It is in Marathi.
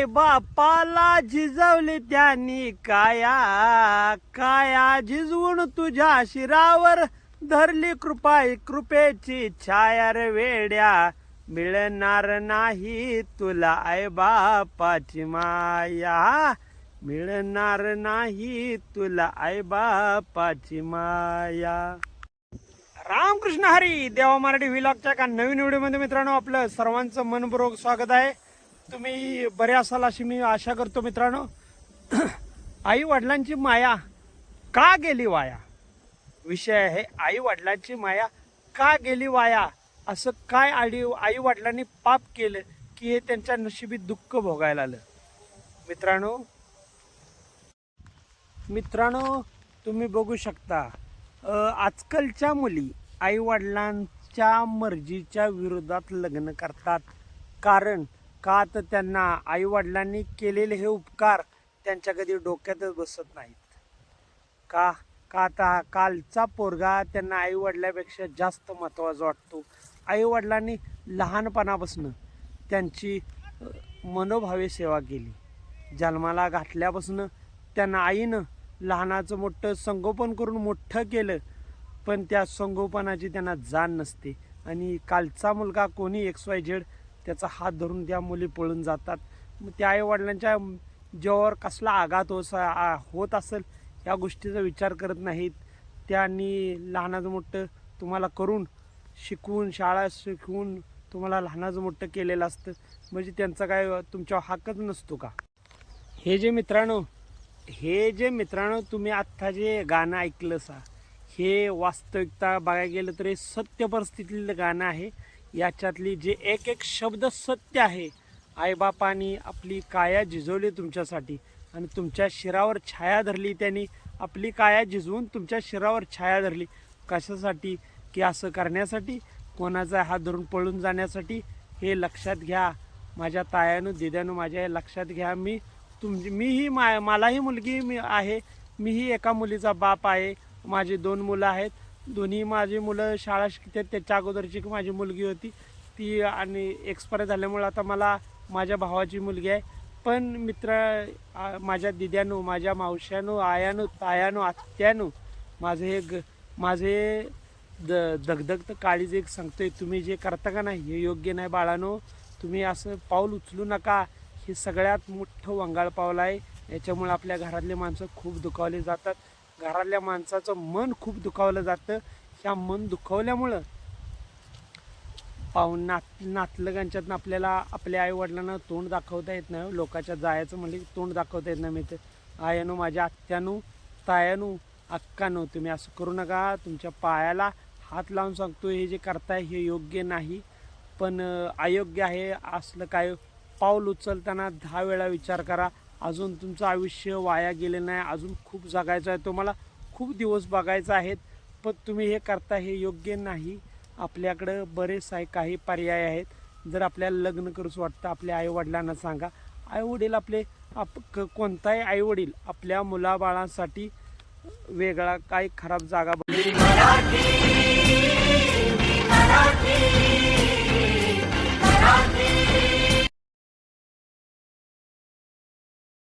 आई बापाला झिजवली त्यांनी काया. काया झिजवून तुझ्या शिरावर धरली कृपा कृपेची छायार वेड्या. मिळणार नाही तुला आई बापाची माया. मिळणार नाही तुला आई बापाची माया. रामकृष्ण हरी देवा मराठी व्हिलॉगच्या एका नवीन व्हिडिओमध्ये मित्रांनो आपलं सर्वांचं मनपूर्वक स्वागत आहे. तुम्ही बरे असाल अशी मी आशा करतो मित्रांनो. आई वडिलांची माया का गेली वाया? विषय आहे आई वडिलांची माया का गेली वाया? असं काय आडी आई वडिलांनी पाप केलं की हे त्यांच्या नशिबी दुःख भोगायला आलं? मित्रांनो मित्रांनो तुम्ही बघू शकता आजकालच्या मुली आई वडिलांच्या मर्जीच्या विरोधात लग्न करतात. कारण का तर त्यांना आईवडिलांनी केलेले हे उपकार त्यांच्या कधी डोक्यातच बसत नाहीत. का का आता कालचा पोरगा त्यांना आईवडिलापेक्षा जास्त महत्त्वाचा वाटतो? आईवडिलांनी लहानपणापासून त्यांची मनोभावे सेवा केली. जन्माला घातल्यापासून त्यांना आईनं लहानाचं मोठं संगोपन करून मोठं केलं पण त्या संगोपनाची त्यांना जाण नसते. आणि कालचा मुलगा कोणी? एक्स वाय झेड त्याचा हात धरून त्या मुली पळून जातात. मग त्या आईवडिलांच्या वडिलांच्या कसला आघात होत आ- होत असेल या गोष्टीचा विचार करत नाहीत. त्यांनी लहानाचं मोठं तुम्हाला करून शिकवून शाळा शिकवून तुम्हाला लहानाचं मोठं केलेलं असतं. म्हणजे त्यांचा काय तुमच्यावर हक्कच नसतो का? हे जे मित्रांनो हे जे मित्रांनो तुम्ही आत्ता जे गाणं ऐकलं सा हे वास्तविकता बघायला गेलं तर हे सत्य परिस्थितीतलं गाणं आहे. याच्यातली जे एक एक शब्द सत्य आहे आईबापानी आपली काया झिजवली तुमच्यासाठी आणि तुमच्या शिरावर छाया धरली त्यांनी आपली काया झिजवून तुमच्या शिरावर छाया धरली. कशासाठी? की असं करण्यासाठी? कोणाचा हात धरून पळून जाण्यासाठी? हे लक्षात घ्या. माझ्या तायानं दिद्यानं माझ्या हे लक्षात घ्या. मी तुम मीही मा मलाही मुलगी मी आहे. मीही एका मुलीचा बाप आहे. माझी दोन मुलं आहेत. दोन्ही माझी मुलं शाळा शिकतात. त्याच्या अगोदरची माझी मुलगी होती. ती आणि एक्सपायर झाल्यामुळे आता मला माझ्या भावाची मुलगी आहे. पण मित्र माझ्या दिद्यानो माझ्या मावश्यानो आयानो तायानो आत्यानो माझे हे ग माझे द दगदगतं काळीज एक सांगतोय तुम्ही जे करता का नाही हे योग्य नाही बाळानो. तुम्ही असं पाऊल उचलू नका. हे सगळ्यात मोठं वंगाळ पाऊल आहे. याच्यामुळे आपल्या घरातले माणसं खूप दुखावले जातात. घरातल्या माणसाचं मन खूप दुखावलं जातं. ह्या मन दुखावल्यामुळं पाहून नात नातलगांच्यातनं आपल्याला आपल्या आईवडिलांना तोंड दाखवता येत नाही. लोकांच्या जायचं म्हणजे तोंड दाखवता येत नाही मी तर आयानू माझ्या आत्यानू तायानू अक्कानू तुम्ही असं करू नका. तुमच्या पायाला हात लावून सांगतो हे जे करताय हे योग्य नाही. पण अयोग्य आहे असलं काय पाऊल उचलताना दहा वेळा विचार करा. अजून तुमचं आयुष्य वाया गेलं नाही अजून खूप जगायचं आहे. तुम्हाला खूप दिवस बघायचं आहेत पण तुम्ही हे करता हे योग्य नाही. आपल्याकडं बरेच आहे काही पर्याय आहेत. जर आपल्याला लग्न करूच वाटतं आपल्या आईवडिलांना सांगा. आईवडील आपले आप क- कोणताही आईवडील आपल्या मुलाबाळांसाठी वेगळा काही खराब जागा बघ-